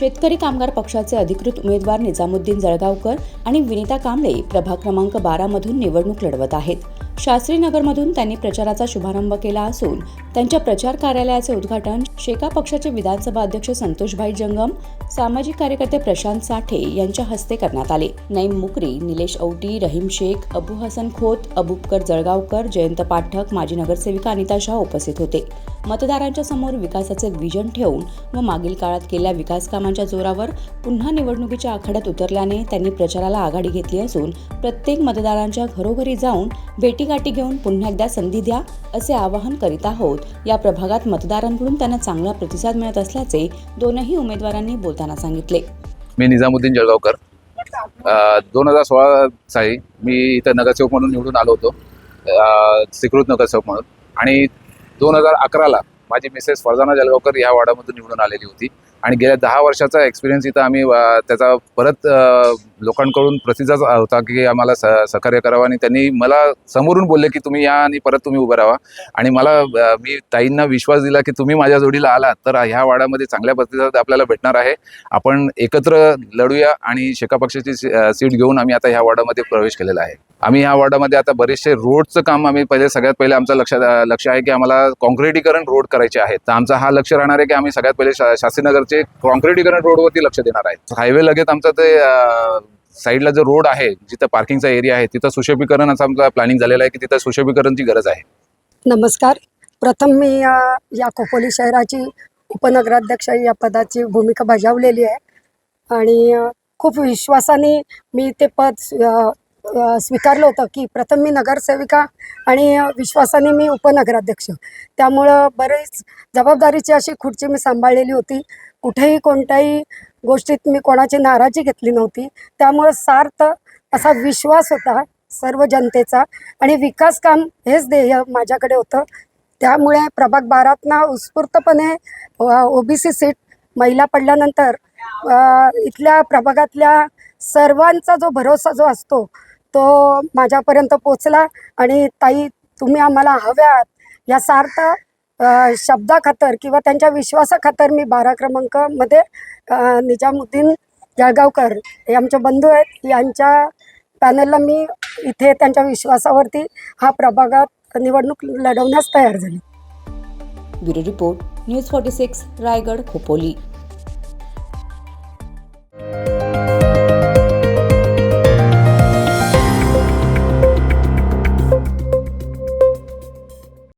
शेतकरी कामगार पक्षाचे अधिकृत उमेदवार निजामुद्दीन जळगावकर आणि विनिता कांबळे प्रभाग क्रमांक बारा मधून निवडणूक लढवत आहेत. शास्त्री नगरमधून त्यांनी प्रचाराचा शुभारंभ केला असून त्यांच्या प्रचार कार्यालयाचे उद्घाटन शेका पक्षाचे विधानसभा अध्यक्ष संतोषभाई जंगम सामाजिक कार्यकर्ते प्रशांत साठे यांच्या हस्ते करण्यात आले. नईम मुकरी निलेश औटी रहीम शेख अबू हसन खोत अबूबकर जळगावकर जयंत पाठक माजी नगरसेविका अनिता शाह उपस्थित होते. मतदारांच्या समोर विकासाचे विजन ठेवून व मागील काळात केलेल्या विकास कामांच्या जोरावर पुन्हा निवडणुकीच्या आखाड्यात उतरल्याने त्यांनी प्रचाराला आघाडी घेतली असून प्रत्येक मतदारांच्या घरोघरी जाऊन भेटीगाठी घेऊन पुन्हा एकदा संधी द्या असे आवाहन करीत आहोत. या प्रभागात मतदारांकडून त्यांना चांगला प्रतिसाद मिळत असल्याचे दोनही उमेदवारांनी बोलताना सांगितले. मी निजामुद्दीन जळगावकर. दोन हजार सोळा साली मी इथं नगरसेवक म्हणून निवडून आलो होतो. स्वीकृत नगरसेवक म्हणून. आणि दोन हजार अकराला माझी मिसेस फरजाना जळगावकर या वार्डामधून निवडून आलेली होती. आणि गेल्या दहा वर्षाचा एक्सपिरियन्स इथं आम्ही त्याचा परत लोकांकडून प्रतिसाद होता की आम्हाला स सहकार्य करावं आणि त्यांनी मला समोरून बोलले की तुम्ही या आणि परत तुम्ही उभं राहा. आणि मला मी ताईंना विश्वास दिला की तुम्ही माझ्या जोडीला आलात तर ह्या वार्डामध्ये चांगल्या प्रतिसाद आपल्याला भेटणार आहे. आपण एकत्र लढूया आणि शेका पक्षाची सीट घेऊन आम्ही आता ह्या वॉर्डामध्ये प्रवेश केलेला आहे. आम्ही ह्या वॉर्डामध्ये आता बरेचसे रोडचं काम आम्ही पहिले सगळ्यात पहिले आमचं लक्ष लक्ष आहे की आम्हाला कॉन्क्रिटीकरण रोड करायचे आहेत तर आमचा हा लक्ष राहणार आहे की आम्ही सगळ्यात पहिले शा- आमचे कॉन्क्रिटीकरण रोडवरती लक्ष देणार आहे हायवे लगेच आमचं ते साईडला जो रोड आहे जिथं पार्किंगचा एरिया आहे तिथं सुशोभीकरण असं आमचं प्लॅनिंग झालेला आहे की तिथं सुशोभीकरणची गरज आहे. नमस्कार. प्रथम मी या खोपोली शहराची उपनगराध्यक्ष या पदाची भूमिका बजावलेली आहे. आणि खूप विश्वासाने मी ते पद स्वीकारलं होतं की प्रथम मी नगरसेविका आणि विश्वासाने मी उपनगराध्यक्ष. त्यामुळं बरेच जबाबदारीची अशी खुर्ची मी सांभाळलेली होती. कुठेही कोणत्याही गोष्टीत मी कोणाची नाराजी घेतली नव्हती. त्यामुळं सार्थ असा विश्वास होता सर्व जनतेचा आणि विकास काम हेच ध्येय माझ्याकडे होतं. त्यामुळे प्रभाग बारातना उत्स्फूर्तपणे ओ बी सी सीट महिला पडल्यानंतर इथल्या प्रभागातल्या सर्वांचा जो भरोसा जो असतो तो माझ्यापर्यंत पोचला आणि ताई तुम्ही आम्हाला हव्यात. या सार्थ शब्दाखातर किंवा त्यांच्या विश्वासाखातर मी बारा क्रमांकामध्ये निजामुद्दीन जळगावकर हे आमचे बंधू आहेत. यांच्या पॅनलला मी इथे त्यांच्या विश्वासावरती हा प्रभागात निवडणूक लढवण्यास तयार झाली. Bureau report news forty six Raigad Khopoli.